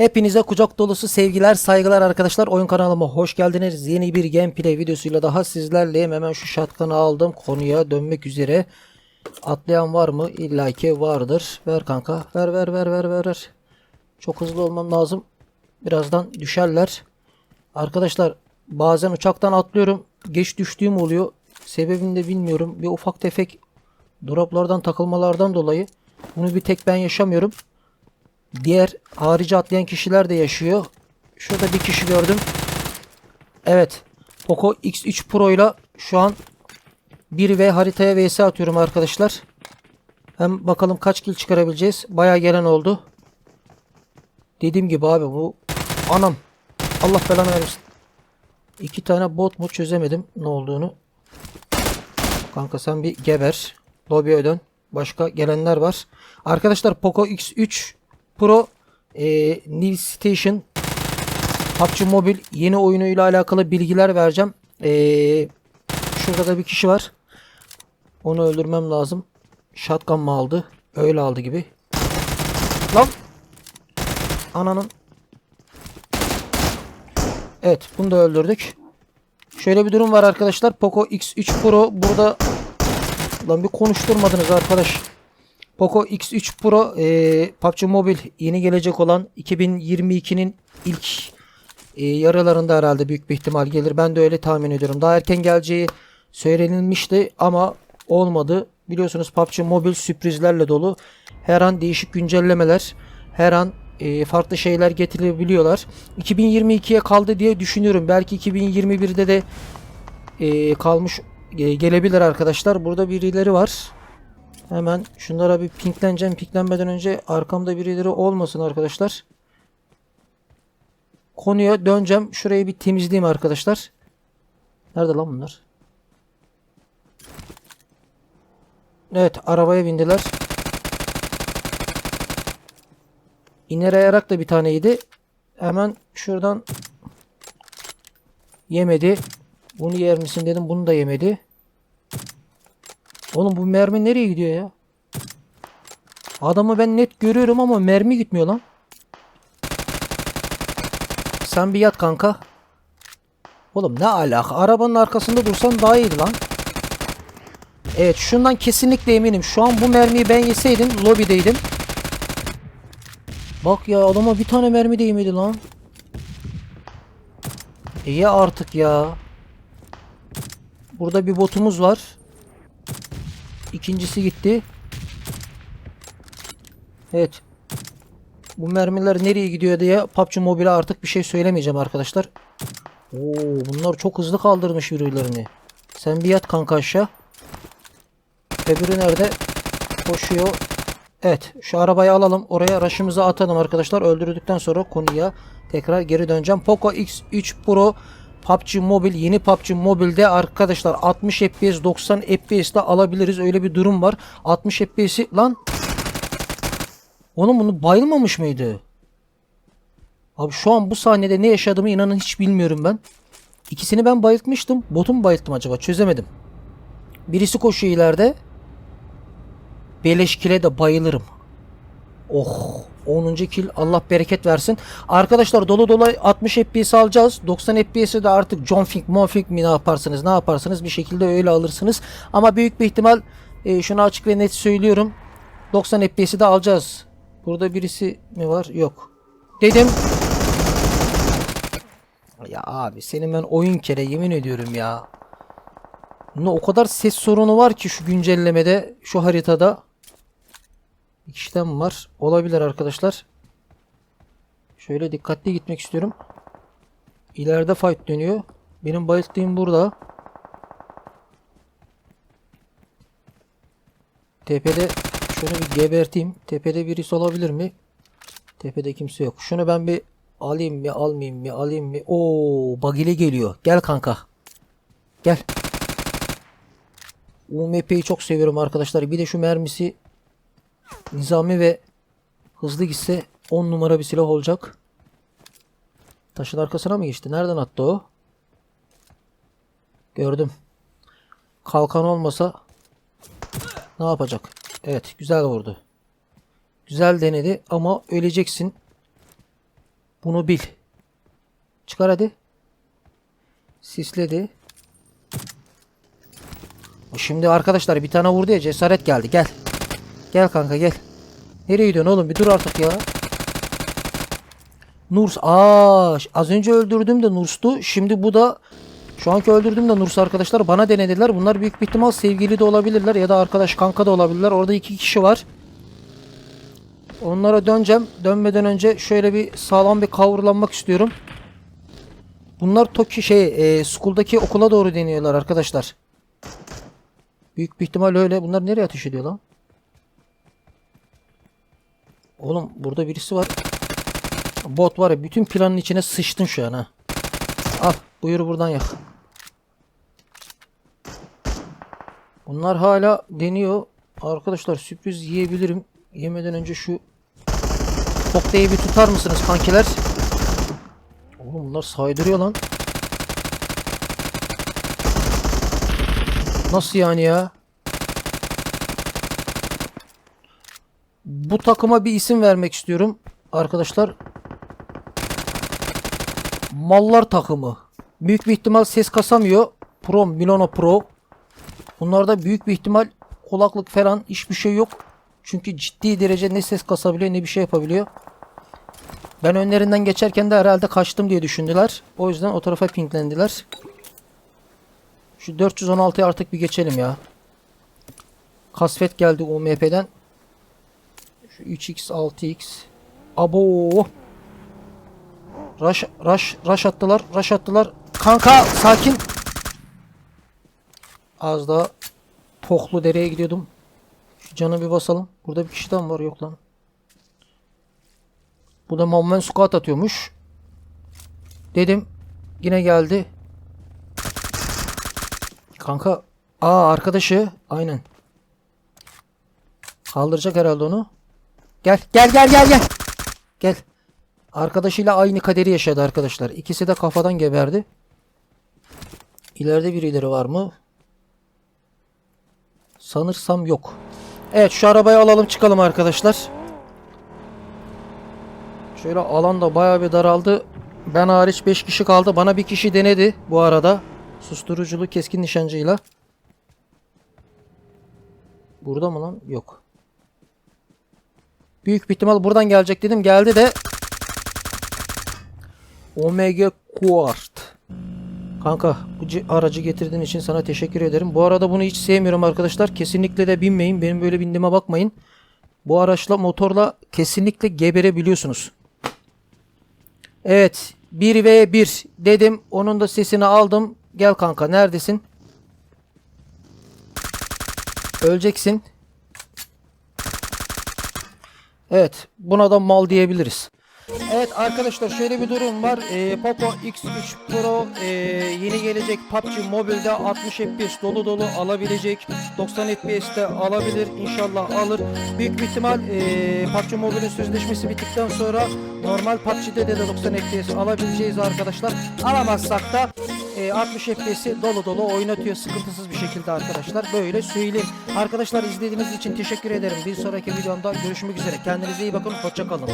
Hepinize kucak dolusu sevgiler, saygılar arkadaşlar. Oyun kanalıma hoş geldiniz. Yeni bir gameplay videosuyla daha sizlerleyim. Hemen şu şatkanı aldım. Konuya dönmek üzere. Atlayan var mı? İlla ki vardır. Ver kanka. Ver ver ver ver ver. Çok hızlı olmam lazım. Birazdan düşerler. Arkadaşlar bazen uçaktan atlıyorum. Geç düştüğüm oluyor. Sebebini de bilmiyorum. Bir ufak tefek droplardan takılmalardan dolayı. Bunu bir tek ben yaşamıyorum. Diğer harici atlayan kişiler de yaşıyor. Şurada bir kişi gördüm. Evet. Poco X3 Pro ile şu an 1V haritaya vs atıyorum arkadaşlar. Hem bakalım kaç kill çıkarabileceğiz. Baya gelen oldu. Dediğim gibi abi bu anam. Allah belanı versin. İki tane bot mu çözemedim ne olduğunu. Kanka sen bir geber. Lobby'e dön. Başka gelenler var. Arkadaşlar Poco X3 Pro e, New Station PUBG Mobile yeni oyunuyla alakalı bilgiler vereceğim. E, şurada da bir kişi var. Onu öldürmem lazım. Shotgun mı aldı? Öyle aldı gibi. Lan! Ananın. Evet bunu da öldürdük. Şöyle bir durum var arkadaşlar. Poco X3 Pro burada Lan bir konuşturmadınız arkadaş. Poco X3 Pro e, PUBG Mobile yeni gelecek olan 2022'nin ilk e, yarılarında herhalde büyük bir ihtimal gelir. Ben de öyle tahmin ediyorum. Daha erken geleceği söylenilmişti ama olmadı. Biliyorsunuz PUBG Mobile sürprizlerle dolu. Her an değişik güncellemeler, her an e, farklı şeyler getirebiliyorlar. 2022'ye kaldı diye düşünüyorum. Belki 2021'de de e, kalmış e, gelebilir arkadaşlar. Burada birileri var. Hemen şunlara bir pinkleneceğim. Pinklenmeden önce arkamda birileri olmasın arkadaşlar. Konuya döneceğim. Şurayı bir temizleyeyim arkadaşlar. Nerede lan bunlar? Evet arabaya bindiler. İner ayarak da bir taneydi. Hemen şuradan yemedi. Bunu yer misin dedim. Bunu da yemedi. Oğlum bu mermi nereye gidiyor ya? Adamı ben net görüyorum ama mermi gitmiyor lan. Sen bir yat kanka. Oğlum ne alaka? Arabanın arkasında dursan daha iyiydi lan. Evet şundan kesinlikle eminim. Şu an bu mermiyi ben yeseydim lobideydim. Bak ya adama bir tane mermi değmedi lan. İyi artık ya. Burada bir botumuz var. İkincisi gitti. Evet. Bu mermiler nereye gidiyor diye PUBG Mobile'e artık bir şey söylemeyeceğim arkadaşlar. Oo, bunlar çok hızlı kaldırmış yürüylerini. Sen bir yat kanka aşağı. Öbürü nerede? Koşuyor. Evet şu arabayı alalım. Oraya raşımızı atalım arkadaşlar. Öldürdükten sonra konuya tekrar geri döneceğim. Poco X3 Pro PUBG Mobile yeni PUBG Mobile'de arkadaşlar 60 FPS 90 FPS'te alabiliriz. Öyle bir durum var. 60 FPS'i lan Oğlum bunu bayılmamış mıydı? Abi şu an bu sahnede ne yaşadığımı inanın hiç bilmiyorum ben. İkisini ben bayıltmıştım. Botu mu bayılttım acaba? Çözemedim. Birisi koşuyor ileride. Beleşkile de bayılırım. Oh 10. kill Allah bereket versin. Arkadaşlar dolu dolu 60 FPS alacağız. 90 FPS'i de artık John Fink, Monfink mi ne yaparsınız ne yaparsınız bir şekilde öyle alırsınız. Ama büyük bir ihtimal e, şunu açık ve net söylüyorum. 90 FPS'i de alacağız. Burada birisi mi var? Yok. Dedim. Ya abi senin ben oyun kere yemin ediyorum ya. Ne o kadar ses sorunu var ki şu güncellemede, şu haritada. Kişiden var. Olabilir arkadaşlar. Şöyle dikkatli gitmek istiyorum. İleride fight dönüyor. Benim bayılttığım burada. Tepede şunu bir geberteyim. Tepede birisi olabilir mi? Tepede kimse yok. Şunu ben bir alayım mı almayayım mı alayım mı? Oo bagile geliyor. Gel kanka. Gel. UMP'yi çok seviyorum arkadaşlar. Bir de şu mermisi nizami ve hızlı gitse 10 numara bir silah olacak. Taşın arkasına mı geçti? Nereden attı o? Gördüm. Kalkan olmasa ne yapacak? Evet güzel vurdu. Güzel denedi ama öleceksin. Bunu bil. Çıkar hadi. Sisledi. Şimdi arkadaşlar bir tane vurdu ya cesaret geldi. Gel. Gel kanka gel. Nereye gidiyorsun oğlum? Bir dur artık ya. Nurs. Aa, az önce öldürdüğüm de Nurs'tu. Şimdi bu da şu anki öldürdüğüm de Nurs arkadaşlar. Bana denediler. Bunlar büyük bir ihtimal sevgili de olabilirler ya da arkadaş kanka da olabilirler. Orada iki kişi var. Onlara döneceğim. Dönmeden önce şöyle bir sağlam bir kavrulanmak istiyorum. Bunlar Toki şey, e, School'daki okula doğru deniyorlar arkadaşlar. Büyük bir ihtimal öyle. Bunlar nereye ateş ediyor lan? Oğlum burada birisi var. Bot var ya bütün planın içine sıçtın şu an ha. Al buyur buradan yak. Bunlar hala deniyor. Arkadaşlar sürpriz yiyebilirim. Yemeden önce şu kokteyli bir tutar mısınız kankiler? Oğlum bunlar saydırıyor lan. Nasıl yani ya? Bu takıma bir isim vermek istiyorum. Arkadaşlar. Mallar takımı. Büyük bir ihtimal ses kasamıyor. Pro, Milano Pro. Bunlarda büyük bir ihtimal kulaklık falan hiçbir şey yok. Çünkü ciddi derece ne ses kasabiliyor ne bir şey yapabiliyor. Ben önlerinden geçerken de herhalde kaçtım diye düşündüler. O yüzden o tarafa pinklendiler. Şu 416'ya artık bir geçelim ya. Kasvet geldi UMP'den. Şu 3x 6x. Abo. Rush, rush, rush attılar. Rush attılar. Kanka sakin. Az daha Poklu dereye gidiyordum. Şu canı bir basalım. Burada bir kişi daha mı var? Yok lan. Bu da Mommen squat atıyormuş. Dedim. Yine geldi. Kanka. Aa arkadaşı. Aynen. Kaldıracak herhalde onu. Gel gel gel gel gel. Gel. Arkadaşıyla aynı kaderi yaşadı arkadaşlar. İkisi de kafadan geberdi. İleride birileri var mı? Sanırsam yok. Evet şu arabayı alalım çıkalım arkadaşlar. Şöyle alan da bayağı bir daraldı. Ben hariç 5 kişi kaldı. Bana bir kişi denedi bu arada. Susturuculu keskin nişancıyla. Burada mı lan? Yok. Büyük bir ihtimal buradan gelecek dedim. Geldi de Omega Quart. Kanka bu aracı getirdiğin için sana teşekkür ederim. Bu arada bunu hiç sevmiyorum arkadaşlar. Kesinlikle de binmeyin. Benim böyle bindiğime bakmayın. Bu araçla motorla kesinlikle geberebiliyorsunuz. Evet. 1 v 1 dedim. Onun da sesini aldım. Gel kanka neredesin? Öleceksin. Evet. Buna da mal diyebiliriz. Evet arkadaşlar şöyle bir durum var. Ee, Poco X3 Pro e, yeni gelecek PUBG Mobile'de 60 FPS dolu dolu alabilecek. 90 FPS de alabilir. İnşallah alır. Büyük bir ihtimal e, PUBG Mobile'in sözleşmesi bittikten sonra normal PUBG'de de 90 FPS alabileceğiz arkadaşlar. Alamazsak da e, 60 FPS'i dolu dolu oynatıyor sıkıntısız bir şekilde arkadaşlar. Böyle söyleyeyim. Arkadaşlar izlediğiniz için teşekkür ederim. Bir sonraki videomda görüşmek üzere. Kendinize iyi bakın. Hoşça kalın.